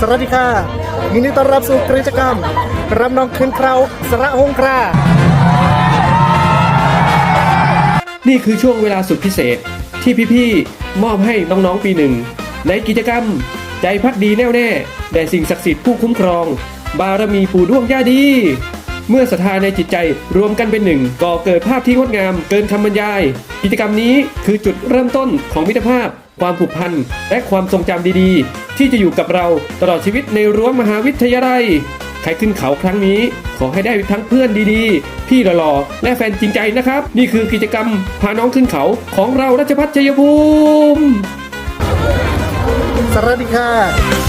สวัสดีค่ะยินดีต้อนรับสู่กิจกรรมรับน้องขึ้นเคราวสระหงครา นี่คือช่วงเวลาสุดพิเศษที่พี่ๆมอบให้น้องๆปีหนึ่ง ในกิจกรรม ใจพักดีแน่วแน่แด่สิ่งศักดิ์สิทธิ์ผู้คุ้มครอง บารมีปู่ด้วงย่าดี เมื่อศรัทธาในจิตใจรวมกันเป็นหนึ่งก่อเกิดภาพที่งดงามเกินคำบรรยาย กิจกรรมนี้คือจุดเริ่มต้นของมิตรภาพ ความผูกพันและความทรงจำดีๆ ที่จะอยู่กับเราตลอดชีวิตในรั้วมหาวิทยาลัยใครขึ้นเขาครั้งนี้ ขอให้ได้ทั้งเพื่อนดีๆ พี่หล่อๆและแฟนจริงใจนะครับ นี่คือกิจกรรมพาน้องขึ้นเขาของเรารัชพัฒชัยภูมิสวัสดีค่ะ